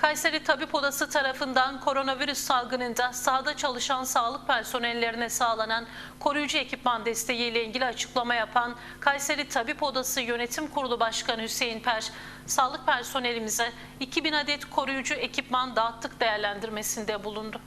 Kayseri Tabip Odası tarafından koronavirüs salgınında sahada çalışan sağlık personellerine sağlanan koruyucu ekipman desteğiyle ilgili açıklama yapan Kayseri Tabip Odası Yönetim Kurulu Başkanı Hüseyin Per, sağlık personelimize 2000 adet koruyucu ekipman dağıttık değerlendirmesinde bulundu.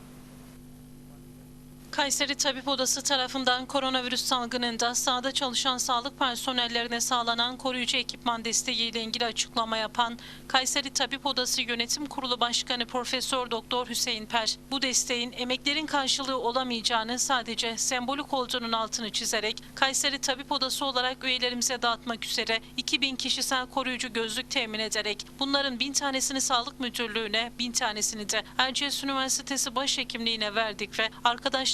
Kayseri Tabip Odası tarafından koronavirüs salgınında sahada çalışan sağlık personellerine sağlanan koruyucu ekipman desteğiyle ilgili açıklama yapan Kayseri Tabip Odası Yönetim Kurulu Başkanı Profesör Doktor Hüseyin Per, bu desteğin emeklerin karşılığı olamayacağını sadece sembolik olduğunun altını çizerek Kayseri Tabip Odası olarak üyelerimize dağıtmak üzere 2000 kişisel koruyucu gözlük temin ederek bunların bin tanesini Sağlık Müdürlüğü'ne, bin tanesini de Erciyes Üniversitesi Başhekimliğine verdik ve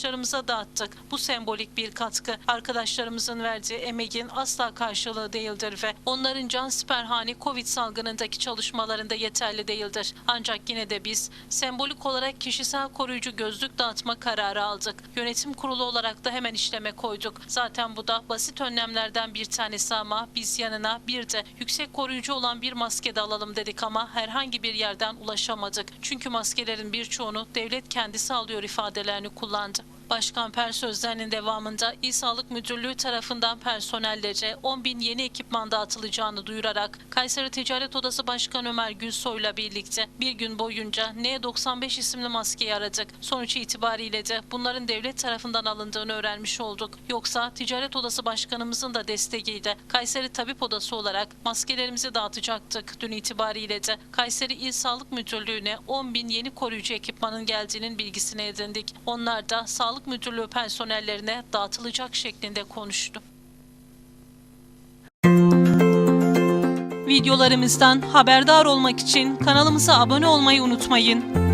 arkadaşlarımıza dağıttık. Bu sembolik bir katkı. Arkadaşlarımızın verdiği emeğin asla karşılığı değildir ve onların can siperhani Covid salgınındaki çalışmalarında yeterli değildir. Ancak yine de biz sembolik olarak kişisel koruyucu gözlük dağıtma kararı aldık. Yönetim kurulu olarak da hemen işleme koyduk. Zaten bu da basit önlemlerden bir tanesi ama biz yanına bir de yüksek koruyucu olan bir maske de alalım dedik ama herhangi bir yerden ulaşamadık. Çünkü maskelerin birçoğunu devlet kendisi alıyor ifadelerini kullandı. Başkan Per sözlerinin devamında İl Sağlık Müdürlüğü tarafından personellere 10 bin yeni ekipman dağıtılacağını duyurarak Kayseri Ticaret Odası Başkanı Ömer Gülsoy'la birlikte bir gün boyunca N95 isimli maskeyi aradık. Sonuç itibariyle de bunların devlet tarafından alındığını öğrenmiş olduk. Yoksa Ticaret Odası Başkanımızın da desteğiyle Kayseri Tabip Odası olarak maskelerimizi dağıtacaktık. Dün itibariyle de Kayseri İl Sağlık Müdürlüğü'ne 10 bin yeni koruyucu ekipmanın geldiğinin bilgisini edindik. Onlar da Sağlık Müdürlüğü personellerine dağıtılacak şeklinde konuştu. Videolarımızdan haberdar olmak için kanalımıza abone olmayı unutmayın.